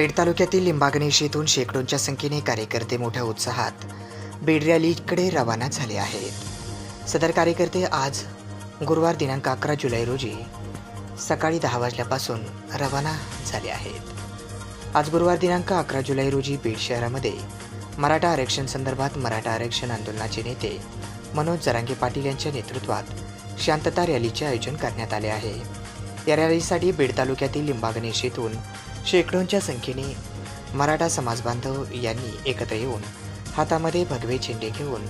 बीड तालुक्यातील लिंबागणेश येथून शेकडोंच्या संख्येने कार्यकर्ते मोठ्या उत्साहात बीड रॅलीकडे रवाना झाले आहेत. सदर कार्यकर्ते आज गुरुवार दिनांक अकरा जुलै रोजी सकाळी दहा वाजल्यापासून रवाना झाले आहेत. आज गुरुवार दिनांक अकरा जुलै रोजी बीड शहरामध्ये मराठा आरक्षण संदर्भात मराठा आरक्षण आंदोलनाचे नेते मनोज जरांगे पाटील यांच्या नेतृत्वात शांतता रॅलीचे आयोजन करण्यात आले आहे. या रॅलीसाठी बीड तालुक्यातील लिंबागणेश येथून शेकडोंच्या संख्येने मराठा समाज बांधव यांनी एकत्र येऊन हातामध्ये भगवे झेंडे घेऊन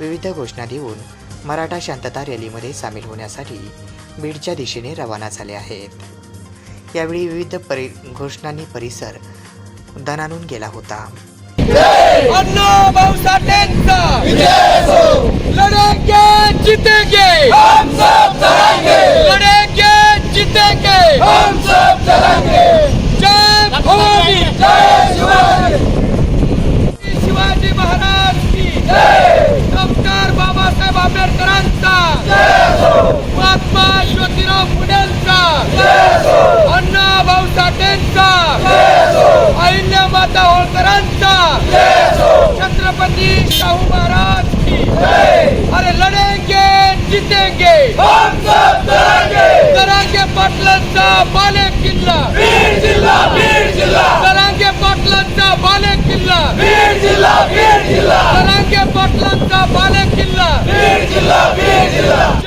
विविध घोषणा देऊन मराठा शांतता रॅलीमध्ये सामील होण्यासाठी बीडच्या दिशेने रवाना झाले आहेत. यावेळी विविध परि घोषणांनी परिसर दणानून गेला होता. अन्ना जीतेंगे! यांचा अहिल्यामाता होळकरांचा। छत्रपती शाहू महाराज की। अरे लढेंगे, जितेंगे। करांगे पाटलांचा बाले किल्ला। जिल्हा जिल्हा करांगे पाटलांचा बाले किल्ला। जिल्हा जिल्हा